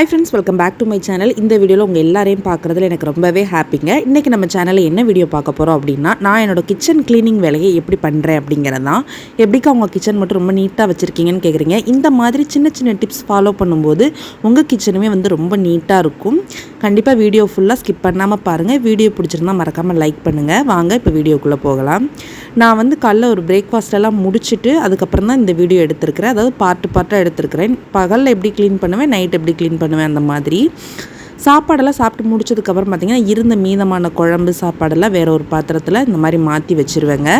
Hi friends welcome back to my channel இந்த வீடியோவில் உங்கள் எல்லாரையும் பார்க்குறதுல எனக்கு ரொம்பவே ஹாப்பிங்க இன்றைக்கி நம்ம சேனலில் என்ன வீடியோ பார்க்க போகிறோம் அப்படின்னா நான் என்னோட கிச்சன் க்ளீனிங் வேலையை எப்படி பண்ணுறேன் அப்படிங்கிறது தான். எப்படிக்கா உங்கள் கிச்சன் மட்டும் ரொம்ப நீட்டாக வச்சுருக்கீங்கன்னு கேட்குறீங்க இந்த மாதிரி சின்ன சின்ன டிப்ஸ் ஃபாலோ பண்ணும்போது உங்கள் கிச்சனுமே வந்து ரொம்ப நீட்டாக இருக்கும். கண்டிப்பாக வீடியோ ஃபுல்லாக ஸ்கிப் பண்ணாமல் பாருங்கள் வீடியோ பிடிச்சிருந்தா மறக்காமல் லைக் பண்ணுங்கள் வாங்க இப்போ வீடியோக்குள்ளே போகலாம். நான் வந்து காலைல ஒரு பிரேக்ஃபாஸ்ட் எல்லாம் முடிச்சுட்டு அதுக்கப்புறம் தான் இந்த வீடியோ எடுத்திருக்கிறேன். அதாவது பார்ட்டு பார்ட்டாக எடுத்திருக்கிறேன். பகலில் எப்படி க்ளீன் பண்ணுவேன்? நைட் எப்படி க்ளீன் பண்ணுவேன்? அந்த மாதிரி. சாப்பாடெல்லாம் சாப்பிட்டு முடிச்சதுக்கப்புறம் பார்த்திங்கன்னா இருந்த மீதமான குழம்பு சாப்பாடெல்லாம் வேற ஒரு பாத்திரத்தில் இந்த மாதிரி மாற்றி வச்சுருவேங்க.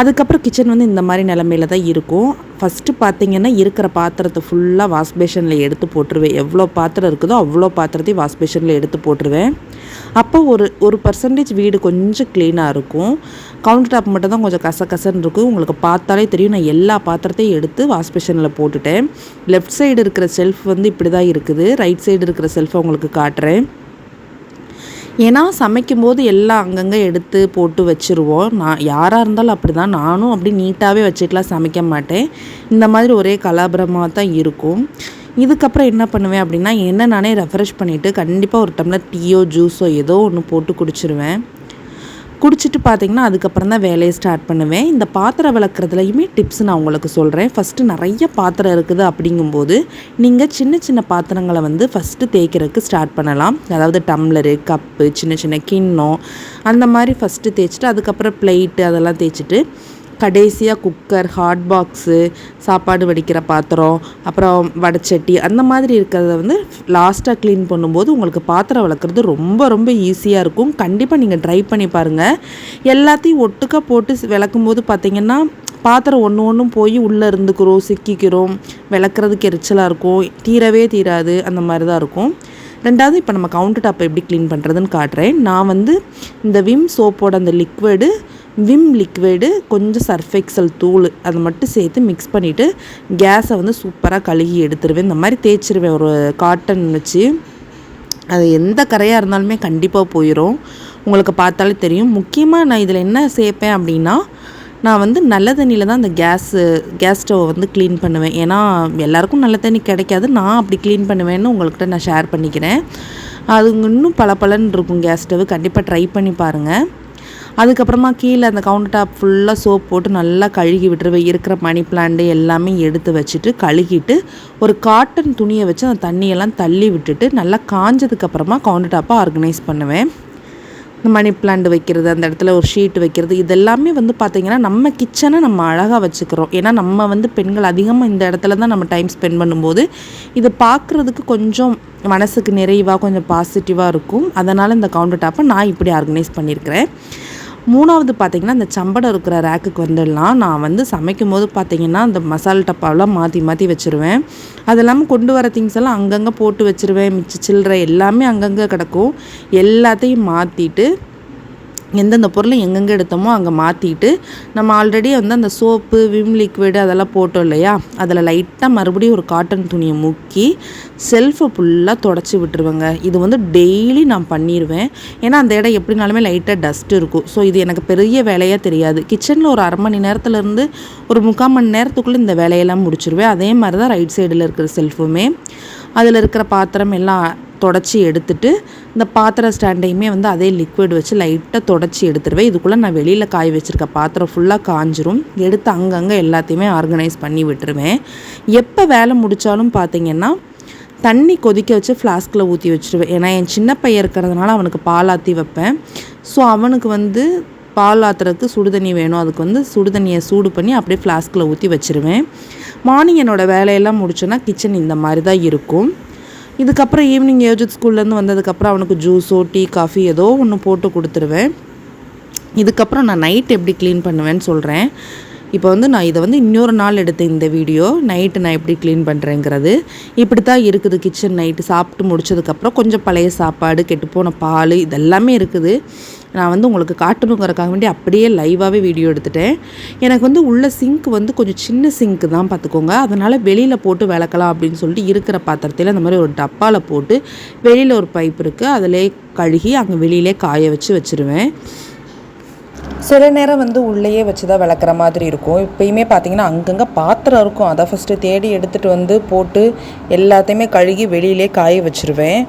அதுக்கப்புறம் கிச்சன் வந்து இந்த மாதிரி நிலமையில தான் இருக்கும். ஃபஸ்ட்டு பார்த்தீங்கன்னா இருக்கிற பாத்திரத்தை ஃபுல்லாக வாஷ் பேஷனில் எடுத்து போட்டுருவேன். எவ்வளோ பாத்திரம் இருக்குதோ அவ்வளோ பாத்திரத்தையும் வாஷ் பேஷனில் எடுத்து போட்டுருவேன். அப்போ ஒரு ஒரு பர்சன்டேஜ் வீடு கொஞ்சம் க்ளீனாக இருக்கும். கவுண்டர் டாப் மட்டும் தான் கொஞ்சம் கசகசன்னு இருக்கும். உங்களுக்கு பார்த்தாலே தெரியும். நான் எல்லா பாத்திரத்தையும் எடுத்து வாஷ் பேஷனில் போட்டுட்டேன். லெஃப்ட் சைடு இருக்கிற செல்ஃப் வந்து இப்படி தான் இருக்குது. ரைட் சைடு இருக்கிற செல்ஃபை உங்களுக்கு காட்டுறேன். ஏன்னா சமைக்கும்போது எல்லாம் அங்கங்கே எடுத்து போட்டு வச்சுருவோம். நான் யாராக இருந்தாலும் அப்படி தான் நானும் அப்படி நீட்டாகவே வச்சுட்டுலாம் சமைக்க மாட்டேன். இந்த மாதிரி ஒரே கலாபரமாக தான் இருக்கும். இதுக்கப்புறம் என்ன பண்ணுவேன் அப்படின்னா என்ன நானே ரெஃப்ரெஷ் பண்ணிவிட்டு கண்டிப்பாக ஒரு டம்ளர் டீயோ ஜூஸோ ஏதோ ஒன்று போட்டு குடிச்சிருவேன். குடிச்சிட்டு பார்த்தீங்கன்னா அதுக்கப்புறம் தான் வேலையை ஸ்டார்ட் பண்ணுவேன். இந்த பாத்திரம் விளக்குறதுலையுமே டிப்ஸ் நான் உங்களுக்கு சொல்கிறேன் ஃபஸ்ட்டு நிறைய பாத்திரம் இருக்குது அப்படிங்கும்போது நீங்கள் சின்ன சின்ன பாத்திரங்களை வந்து ஃபஸ்ட்டு தேய்க்கிறதுக்கு ஸ்டார்ட் பண்ணலாம். அதாவது டம்ளரு கப்பு சின்ன சின்ன கிண்ணம் அந்த மாதிரி ஃபஸ்ட்டு தேய்ச்சிட்டு அதுக்கப்புறம் பிளேட்டு அதெல்லாம் தேய்ச்சிட்டு கடைசியாக குக்கர் ஹாட் பாக்ஸு சாப்பாடு வடிக்கிற பாத்திரம் அப்புறம் வடச்சட்டி அந்த மாதிரி இருக்கிறத வந்து லாஸ்ட்டாக க்ளீன் பண்ணும்போது உங்களுக்கு பாத்திரம் வளர்க்குறது ரொம்ப ரொம்ப ஈஸியாக இருக்கும். கண்டிப்பாக நீங்கள் ட்ரை பண்ணி பாருங்கள் எல்லாத்தையும் ஒட்டுக்கா போட்டு விளக்கும்போது பார்த்தீங்கன்னா பாத்திரம் ஒன்று ஒன்றும் போய் உள்ளே இருந்துக்கிறோம் சிக்கிக்கிறோம். விளக்குறதுக்கு எரிச்சலாக இருக்கும். தீரவே தீராது. அந்த மாதிரி தான் இருக்கும். ரெண்டாவது இப்போ நம்ம கவுண்டர் டாப்பை எப்படி க்ளீன் பண்ணுறதுன்னு காட்டுறேன். நான் வந்து இந்த விம் சோப்போட அந்த லிக்விடு விம் லிக்விடு கொஞ்சம் சர்ஃபெக்சல் தூள் அது மட்டும் சேர்த்து மிக்ஸ் பண்ணிவிட்டு கேஸை வந்து சூப்பராக கழுகி எடுத்துருவேன். இந்த மாதிரி தேய்ச்சிருவேன். ஒரு காட்டன் வச்சு. அது எந்த கரையாக இருந்தாலுமே கண்டிப்பாக போயிடும் உங்களுக்கு பார்த்தாலே தெரியும். முக்கியமாக நான் இதில் என்ன சேர்ப்பேன் அப்படின்னா நான் வந்து நல்ல தண்ணியில் தான் அந்த கேஸு கேஸ் ஸ்டவ்வை வந்து க்ளீன் பண்ணுவேன். ஏன்னா எல்லாருக்கும் நல்ல தண்ணி கிடைக்காது. நான் அப்படி க்ளீன் பண்ணுவேன்னு உங்கள்கிட்ட நான் ஷேர் பண்ணிக்கிறேன். அது இன்னும் பல பலன் இருக்கும் கேஸ் ஸ்டவ் கண்டிப்பாக ட்ரை பண்ணி பாருங்கள் அதுக்கப்புறமா கீழே அந்த கவுண்டர் டாப் ஃபுல்லாக சோப் போட்டு நல்லா கழுகி விட்டுருவேன் இருக்கிற மணி பிளான்ட்டு எல்லாமே எடுத்து வச்சுட்டு கழுகிட்டு ஒரு காட்டன் துணியை வச்சு அந்த தண்ணியெல்லாம் தள்ளி விட்டுட்டு நல்லா காஞ்சதுக்கப்புறமா கவுண்டர் டாப்பை ஆர்கனைஸ் பண்ணுவேன். இந்த மணி பிளான்ட் வைக்கிறது அந்த இடத்துல ஒரு ஷீட் வைக்கிறது இதெல்லாமே வந்து பார்த்திங்கன்னா நம்ம கிச்சனை நம்ம அழகாக வச்சுக்கிறோம். ஏன்னா நம்ம வந்து பெண்கள் அதிகமாக இந்த இடத்துல தான் நம்ம டைம் ஸ்பெண்ட் பண்ணும்போது இதை பார்க்குறதுக்கு கொஞ்சம் மனசுக்கு நிறைவாக கொஞ்சம் பாசிட்டிவாக இருக்கும். அதனால் இந்த கவுண்டர் டாப்பை நான் இப்படி ஆர்கனைஸ் பண்ணியிருக்கிறேன். மூணாவது பார்த்திங்கன்னா இந்த சம்படம் இருக்கிற ரேக்குக்கு வந்துடலாம். நான் வந்து சமைக்கும் போது பார்த்திங்கன்னா அந்த மசால் டப்பாவெலாம் மாற்றி மாற்றி வச்சுருவேன். அது இல்லாமல் கொண்டு வர திங்ஸ் எல்லாம் அங்கங்கே போட்டு வச்சுருவேன். மிச்ச சில்லறை எல்லாமே அங்கங்கே கிடக்கும். எல்லாத்தையும் மாற்றிட்டு எந்தெந்த பொருளை எங்கெங்கே எடுத்தோமோ அங்கே மாற்றிட்டு நம்ம ஆல்ரெடி வந்து அந்த சோப்பு விம் லிக்விடு அதெல்லாம் போட்டோம் இல்லையா? அதில் லைட்டாக மறுபடியும் ஒரு காட்டன் துணியை முக்கி செல்ஃபை ஃபுல்லாக தொடச்சி விட்டுருவேங்க. இது வந்து டெய்லி நான் பண்ணிடுவேன் ஏன்னா அந்த இடம் எப்படினாலுமே லைட்டாக டஸ்ட் இருக்கும். ஸோ இது எனக்கு பெரிய வேலையாக தெரியாது. கிச்சனில் ஒரு அரை மணி நேரத்துலேருந்து ஒரு முக்கால் மணி நேரத்துக்குள்ளே இந்த வேலையெல்லாம் முடிச்சிருவேன். அதே மாதிரி தான் ரைட் சைடில் இருக்கிற செல்ஃபுமே அதில் இருக்கிற பாத்திரம் எல்லாம் தொடச்சி எடுத்துட்டு இந்த பாத்திர ஸ்டாண்டையுமே வந்து அதே லிக்விட் வச்சு லைட்டாக தொடச்சி எடுத்துருவேன். இதுக்குள்ளே நான் வெளியில் காய வச்சுருக்க பாத்திரம் ஃபுல்லாக காஞ்சிரும். எடுத்து அங்கங்கே எல்லாத்தையுமே ஆர்கனைஸ் பண்ணி விட்டுருவேன். எப்போ வேலை முடித்தாலும் பார்த்தீங்கன்னா தண்ணி கொதிக்க வச்சு ஃப்ளாஸ்கில் ஊற்றி வச்சுருவேன். ஏன்னா என் சின்ன பையன் இருக்கிறதுனால அவனுக்கு பால் ஆற்றி வைப்பேன். ஸோ அவனுக்கு வந்து பால் ஆற்றுறதுக்கு சுடுதண்ணி வேணும். அதுக்கு வந்து சுடுதண்ணியை சூடு பண்ணி அப்படியே ஃப்ளாஸ்கில் ஊற்றி வச்சுருவேன். மார்னிங் என்னோடய வேலையெல்லாம் முடிச்சோன்னா கிச்சன் இந்த மாதிரி தான் இருக்கும். இதுக்கப்புறம் ஈவினிங் ஏஜத் ஸ்கூல்லேருந்து வந்ததுக்கப்புறம் அவனுக்கு ஜூஸோ டீ காஃபி ஏதோ ஒன்று போட்டு கொடுத்துருவேன். இதுக்கப்புறம் நான் நைட் எப்படி க்ளீன் பண்ணுவேன்னு சொல்கிறேன் இப்போ வந்து நான் இதை வந்து இன்னொரு நாள் எடுத்த இந்த வீடியோ. நைட்டு நான் எப்படி க்ளீன் பண்ணுறேங்கிறது இப்படி தான் இருக்குது கிச்சன் நைட்டு சாப்பிட்டு முடிச்சதுக்கப்புறம் கொஞ்சம் பழைய சாப்பாடு கெட்டுப்போன பால் இதெல்லாமே இருக்குது. நான் வந்து உங்களுக்கு காட்டணுங்கிறக்காக வேண்டி அப்படியே லைவாகவே வீடியோ எடுத்துட்டேன். எனக்கு வந்து உள்ள சிங்க் வந்து கொஞ்சம் சின்ன சிங்க்கு தான் பார்த்துக்கோங்க. அதனால் வெளியில் போட்டு விளக்கலாம் அப்படின்னு சொல்லிட்டு இருக்கிற பாத்திரத்தில் அந்த மாதிரி ஒரு டப்பாவில் போட்டு வெளியில் ஒரு பைப் இருக்குது அதிலே கழுகி அங்கே வெளியிலே காய வச்சு வச்சுருவேன். சில நேரம் வந்து உள்ளேயே வச்சு தான் விளக்குற மாதிரி இருக்கும். இப்போயுமே பார்த்தீங்கன்னா அங்கங்கே பாத்திரம் இருக்கும். அதை ஃபஸ்ட்டு தேடி எடுத்துகிட்டு வந்து போட்டு எல்லாத்தையுமே கழுகி வெளியிலே காய வச்சுருவேன்.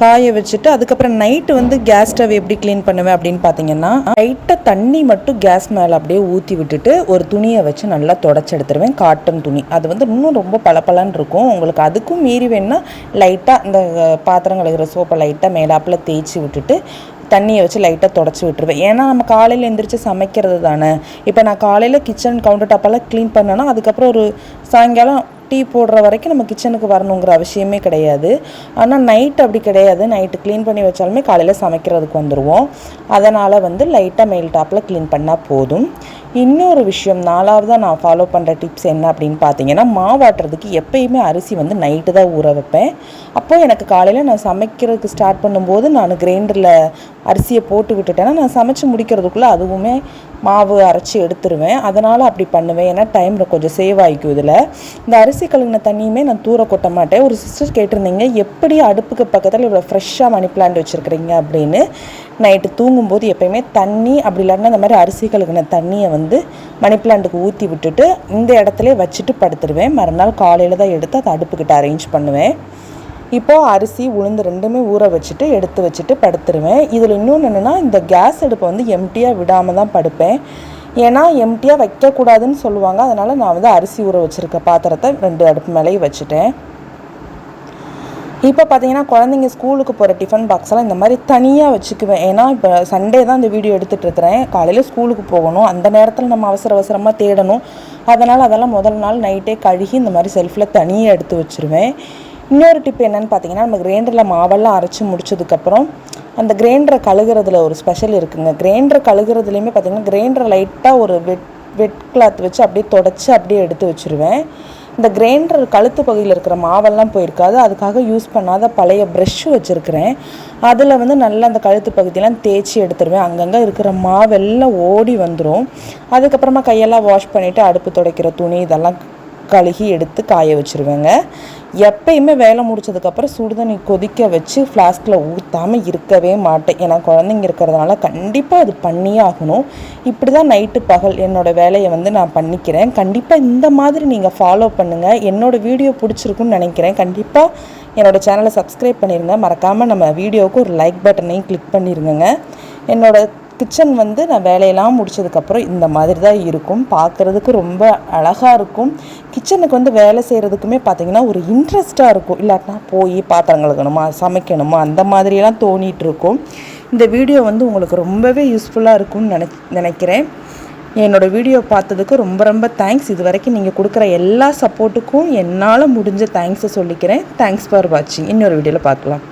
காய வச்சுட்டு அதுக்கப்புறம் நைட்டு வந்து கேஸ் ஸ்டவ் எப்படி க்ளீன் பண்ணுவேன் அப்படின்னு பார்த்தீங்கன்னா லைட்டாக தண்ணி மட்டும் கேஸ் மேலே அப்படியே ஊற்றி விட்டுட்டு ஒரு துணியை வச்சு நல்லா தொடச்சி எடுத்துருவேன். காட்டன் துணி. அது வந்து இன்னும் ரொம்ப பளபளன்னு இருக்கும். உங்களுக்கு அதுக்கும் மீறி வேணுன்னா லைட்டாக இந்த பாத்திரம் கழுகிற சோப்பை லைட்டாக மேலாப்பில் தேய்ச்சி விட்டுட்டு தண்ணியை வச்சு லைட்டாக தொடச்சி விட்டுருவேன். ஏன்னா நம்ம காலையில் எழுந்திரிச்சு சமைக்கிறது தானே. இப்போ நான் காலையில் கிச்சன் கவுண்டர் டாப்பெல்லாம் க்ளீன் பண்ணேன்னா அதுக்கப்புறம் ஒரு சாயங்காலம் டீ போடுற வரைக்கும் நம்ம கிச்சனுக்கு வரணுங்கிற அவசியமே கிடையாது. ஆனால் நைட் அப்படி கிடையாது. நைட்டு க்ளீன் பண்ணி வச்சாலுமே காலையில் சமைக்கிறதுக்கு வந்துடுவோம் அதனால் வந்து லைட்டாக மெயில் டாப்பில் க்ளீன் பண்ணால் போதும். இன்னொரு விஷயம் நாலாவதாக நான் ஃபாலோ பண்ணுற டிப்ஸ் என்ன அப்படின்னு பார்த்தீங்கன்னா மாவாட்டுறதுக்கு எப்பயுமே அரிசி வந்து நைட்டு தான் ஊற வைப்பேன். அப்போது எனக்கு காலையில் நான் சமைக்கிறதுக்கு ஸ்டார்ட் பண்ணும்போது நான் கிரைண்டரில் அரிசியை போட்டு விட்டுட்டேன்னா நான் சமைச்சு முடிக்கிறதுக்குள்ளே அதுவுமே மாவு அரைச்சி எடுத்துருவேன். அதனால் அப்படி பண்ணுவேன். ஏன்னா டைம் கொஞ்சம் சேவ் ஆகிக்கும் இதில். இந்த அரிசி கழுகின தண்ணியுமே நான் தூர கொட்ட மாட்டேன். ஒரு சிஸ்டர் கேட்டிருந்தீங்க எப்படி அடுப்புக்கு பக்கத்தில் இவ்வளோ ஃப்ரெஷ்ஷாக மணி பிளான்ட் வச்சுருக்கிறீங்க அப்படின்னு. நைட்டு தூங்கும்போது எப்போயுமே தண்ணி அப்படி இல்லைன்னா இந்த மாதிரி அரிசி கழுகின தண்ணியை வந்து மணி பிளான்ட்டுக்கு ஊற்றி விட்டுட்டு இந்த இடத்துல வச்சுட்டு படுத்துருவேன். மறுநாள் காலையில் தான் எடுத்து அதை அடுப்புக்கிட்ட அரேஞ்ச் பண்ணுவேன். இப்போது அரிசி உளுந்து ரெண்டுமே ஊற வச்சுட்டு எடுத்து வச்சுட்டு படுத்துருவேன். இதில் இன்னொன்று என்னென்னா இந்த கேஸ் அடுப்பை வந்து எம்டியாக விடாமல் தான் படுப்பேன். ஏன்னா எம்டியாக வைக்கக்கூடாதுன்னு சொல்லுவாங்க. அதனால் நான் வந்து அரிசி ஊற வச்சுருக்க பாத்திரத்தை ரெண்டு அடுப்பு மேலேயும் வச்சுட்டேன். இப்போ பார்த்தீங்கன்னா குழந்தைங்க ஸ்கூலுக்கு போகிற டிஃபன் பாக்ஸ்லாம் இந்த மாதிரி தனியாக வச்சுக்குவேன். ஏன்னா இப்போ சண்டே தான் இந்த வீடியோ எடுத்துகிட்டு இருக்கிறேன். காலையில் ஸ்கூலுக்கு போகணும். அந்த நேரத்தில் நம்ம அவசர அவசரமாக தேடணும். அதனால் அதெல்லாம் முதல் நாள் நைட்டே கழுகி இந்த மாதிரி செல்ஃபில் தனியாக எடுத்து வச்சுருவேன். இன்னொரு டிப் என்னென்னு பார்த்தீங்கன்னா நம்ம கிரைண்டரில் மாவெல்லாம் அரைச்சி முடிச்சதுக்கப்புறம் அந்த கிரைண்டரை கழுகிறதுல ஒரு ஸ்பெஷல் இருக்குங்க. கிரைண்டரை கழுகிறதுலையுமே பார்த்தீங்கன்னா கிரைண்டரை லைட்டாக ஒரு வெட் வெட் கிளாத் வச்சு அப்படியே தொடச்சி அப்படியே எடுத்து வச்சுருவேன். இந்த கிரைண்டர் கழுத்து பகுதியில் இருக்கிற மாவெல்லாம் போயிருக்காது. அதுக்காக யூஸ் பண்ணாத பழைய ப்ரெஷ்ஷு வச்சுருக்கிறேன். அதில் வந்து நல்லா அந்த கழுத்து பகுதியெல்லாம் தேய்ச்சி எடுத்துருவேன். அங்கங்கே இருக்கிற மாவெல்லாம் ஓடி வந்துடும் அதுக்கப்புறமா கையெல்லாம் வாஷ் பண்ணிவிட்டு அடுப்பு துடைக்கிற துணி இதெல்லாம் கழுகி எடுத்து காய வச்சுருவேங்க. எப்பயுமே வேலை முடிச்சதுக்கப்புறம் சுடுதண்ணி கொதிக்க வச்சு ஃப்ளாஸ்கில் ஊற்றாமல் இருக்கவே மாட்டேன். ஏன்னா குழந்தைங்க இருக்கிறதுனால கண்டிப்பாக அது பண்ணியே ஆகணும். இப்படி தான் நைட்டு பகல் என்னோடய வேலையை வந்து நான் பண்ணிக்கிறேன். கண்டிப்பாக இந்த மாதிரி நீங்கள் ஃபாலோ பண்ணுங்கள் என்னோடய வீடியோ பிடிச்சிருக்குன்னு நினைக்கிறேன். கண்டிப்பாக என்னோடய சேனலை சப்ஸ்கிரைப் பண்ணிடுங்க மறக்காமல் நம்ம வீடியோவுக்கு ஒரு லைக் பட்டனையும் கிளிக் பண்ணிடுங்க என்னோடய கிச்சன் வந்து நான் வேலையெல்லாம் முடிச்சதுக்கப்புறம் இந்த மாதிரி தான் இருக்கும். பார்க்குறதுக்கு ரொம்ப அழகாக இருக்கும். கிச்சனுக்கு வந்து வேலை செய்கிறதுக்குமே பார்த்திங்கன்னா ஒரு இன்ட்ரெஸ்ட்டாக இருக்கும். இல்லாட்டினா போய் பாத்திரம் கழுகணுமா சமைக்கணுமா அந்த மாதிரியெல்லாம் தோணிகிட்டு இருக்கும் இந்த வீடியோ வந்து உங்களுக்கு ரொம்பவே யூஸ்ஃபுல்லாக இருக்கும்னு நினை நினைக்கிறேன். என்னோடய வீடியோ பார்த்ததுக்கு ரொம்ப ரொம்ப தேங்க்ஸ் இது வரைக்கும் நீங்கள் கொடுக்குற எல்லா சப்போர்ட்டுக்கும் என்னால் முடிஞ்ச தேங்க்ஸை சொல்லிக்கிறேன். தேங்க்ஸ் ஃபார் வாட்சிங் இன்னொரு வீடியோவில் பார்க்கலாம்.